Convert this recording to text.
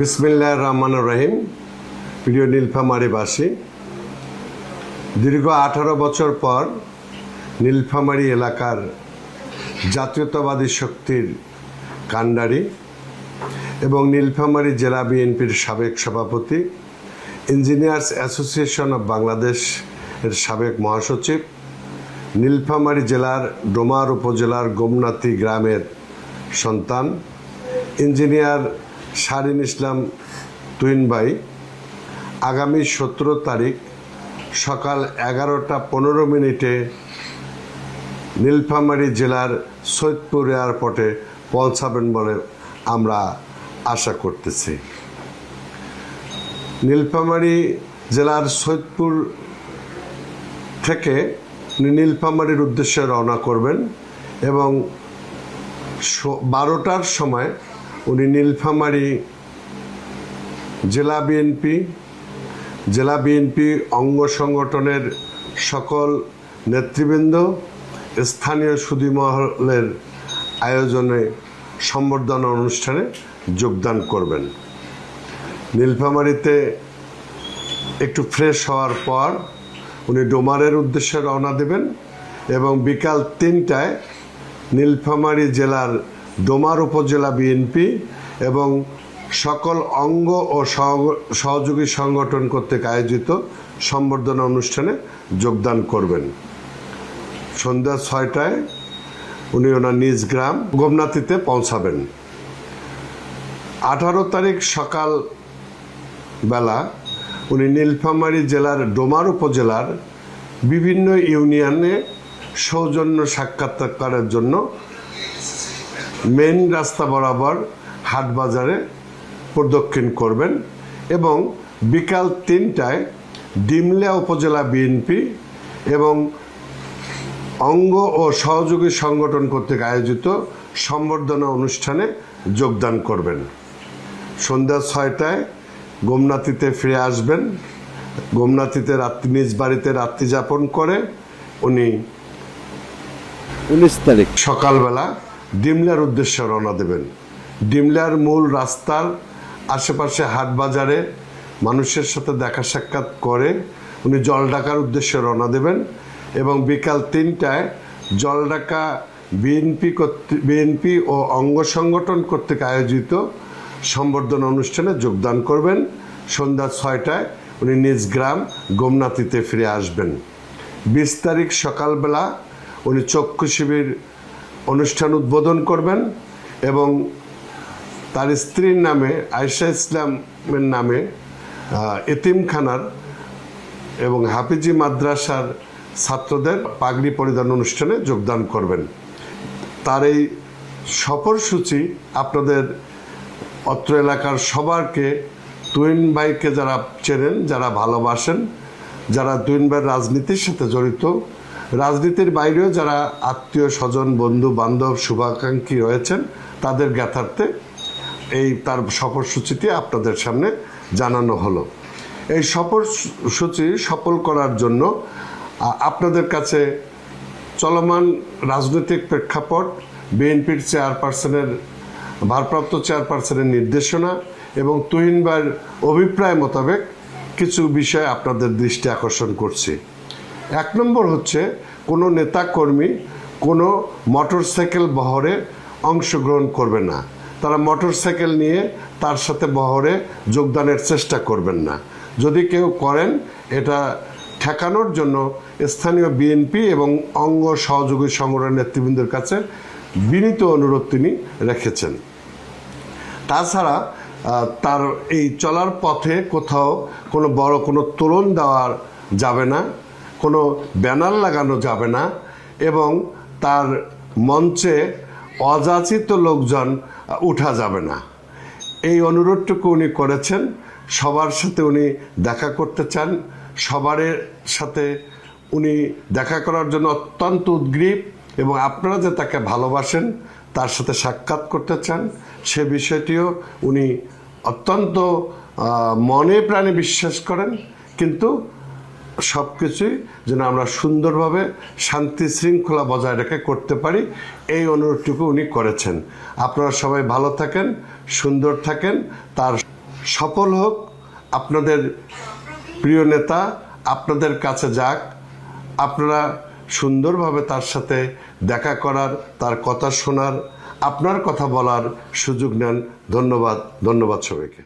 বিসমিল্লাহ রহমান রহিম। প্রিয় নীলফামারীবাসী দীর্ঘ আঠারো বছর পর নীলফামারী এলাকার জাতীয়তাবাদী শক্তির কাণ্ডারি এবং নীলফামারী জেলা বিএনপির সাবেক সভাপতি, ইঞ্জিনিয়ার্স অ্যাসোসিয়েশন অব বাংলাদেশ এর সাবেক মহাসচিব, নীলফামারী জেলার ডোমার উপজেলার গোমনাথি গ্রামের সন্তান, ইঞ্জিনিয়ার শারিন ইসলাম তুইন ভাই, আগামী সতেরো তারিখ সকাল এগারোটা পনেরো মিনিটে নীলফামারী জেলার সৈয়দপুর এয়ারপোর্টে পৌঁছাবেন বলে আমরা আশা করতেছি। নীলফামারী জেলার সৈয়দপুর থেকে নীলফামারীর উদ্দেশ্যে রওনা করবেন এবং বারোটার সময় উনি নীলফামারী জেলা বিএনপি জেলা বিএনপি অঙ্গ সংগঠনের সকল নেতৃবৃন্দ, স্থানীয় সুদী মহলের আয়োজনে সম্বর্ধনা অনুষ্ঠানে যোগদান করবেন। নীলফামারীতে একটু ফ্রেশ হওয়ার পর উনি ডোমারের উদ্দেশ্যে রওনা দেবেন এবং বিকাল তিনটায় নীলফামারী জেলার ডোমার উপজেলা বিএনপি এবং সকল অঙ্গ ও সহযোগী সংগঠন কর্তৃক আয়োজিত সম্বর্ধনা অনুষ্ঠানে যোগদান করবেন। সন্ধ্যা ছয়টায় উনি ওনার নিজ গ্রাম গোমনাথিতে পৌঁছাবেন। আঠারো তারিখ সকাল বেলা উনি নীলফামারী জেলার ডোমার উপজেলার বিভিন্ন ইউনিয়নে সৌজন্য সাক্ষাৎকারের জন্য মেন রাস্তা বরাবর হাট বাজারে প্রদক্ষিণ করবেন এবং বিকাল তিনটায় ডিমলা উপজেলা বিএনপি এবং অঙ্গ ও সহযোগী সংগঠন কর্তৃক আয়োজিত সম্বর্ধনা অনুষ্ঠানে যোগদান করবেন। সন্ধ্যা ছয়টায় গোমনাথিতে ফিরে আসবেন। গোমনাথিতে রাত্রি নিজ বাড়িতে রাত্রি যাপন করে উনি উনিশ তারিখ। সকালবেলা ডিমলার উদ্দেশ্যে রওনা দেবেন। ডিমলার মূল রাস্তার আশেপাশে হাট বাজারে মানুষের সাথে দেখা সাক্ষাৎ করে উনি জলঢাকার উদ্দেশ্যে রওনা দেবেন এবং বিকাল তিনটায় জলঢাকা বিএনপি বিএনপি ও অঙ্গ সংগঠন কর্তৃক আয়োজিত সম্বর্ধনা অনুষ্ঠানে যোগদান করবেন। সন্ধ্যা ছয়টায় উনি নিজ গ্রাম গোমনাথিতে ফিরে আসবেন। বিশ তারিখ সকালবেলা উনি চক্ষু শিবির অনুষ্ঠান উদ্বোধন করবেন এবং তার স্ত্রীর নামে আয়সা ইসলামের নামে এতিমখানার এবং হাফিজি মাদ্রাসার ছাত্রদের পাগড়ি পরিধান অনুষ্ঠানে যোগদান করবেন। তার এই সফরসূচি আপনাদের অত্র এলাকার সবারকে, তুইন ভাইকে যারা চেনেন, যারা ভালোবাসেন, যারা তুইন ভাইয়ের রাজনীতির সাথে জড়িত রাজনীতির বাইরেও যারা আত্মীয়, স্বজন, বন্ধু, বান্ধব, শুভাকাঙ্ক্ষী রয়েছেন, তাদের জ্ঞাতার্থে এই তার সফরসূচিটি আপনাদের সামনে জানানো হলো। এই সফরসূচি সফল করার জন্য আপনাদের কাছে চলমান রাজনৈতিক প্রেক্ষাপট, বিএনপির চেয়ারপারসনের, ভারপ্রাপ্ত চেয়ারপারসনের নির্দেশনা এবং তুহিনবার অভিপ্রায় মোতাবেক কিছু বিষয় আপনাদের দৃষ্টি আকর্ষণ করছি। এক নম্বর হচ্ছে কোনো নেতাকর্মী কোনো মোটরসাইকেল বহরে অংশগ্রহণ করবে না। তারা মোটরসাইকেল নিয়ে তার সাথে বহরে যোগদানের চেষ্টা করবেন না। যদি কেউ করেন, এটা ঠেকানোর জন্য স্থানীয় বিএনপি এবং অঙ্গ সহযোগী সংগঠনের নেতৃবৃন্দের কাছে বিনীত অনুরোধ তিনি রেখেছেন। তাছাড়া তার এই চলার পথে কোথাও কোনো বড় কোনো তোরণ দেওয়ার যাবে না। কোনো ব্যানার লাগানো যাবে না এবং তার মঞ্চে অযাচিত লোকজন উঠা যাবে না। এই অনুরোধটুকু উনি করেছেন। সবার সাথে উনি দেখা করতে চান। সবার সাথে উনি দেখা করার জন্য অত্যন্ত উদ্গ্রীব এবং আপনারা যে তাকে ভালোবাসেন, তার সাথে সাক্ষাৎ করতে চান, সে বিষয়টিও উনি অত্যন্ত মনে প্রাণে বিশ্বাস করেন। কিন্তু সব কিছুই যেন আমরা সুন্দরভাবে শান্তি শৃঙ্খলা বজায় রেখে করতে পারি, এই অনুরোধটুকু উনি করেছেন। আপনারা সবাই ভালো থাকেন, সুন্দর থাকেন। তার সফল হোক, আপনাদের প্রিয় নেতা, আপনাদের কাছে যাক। আপনারা সুন্দরভাবে তার সাথে দেখা করার, তার কথা শোনার, আপনার কথা বলার সুযোগ নেন। ধন্যবাদ ধন্যবাদ সবাইকে।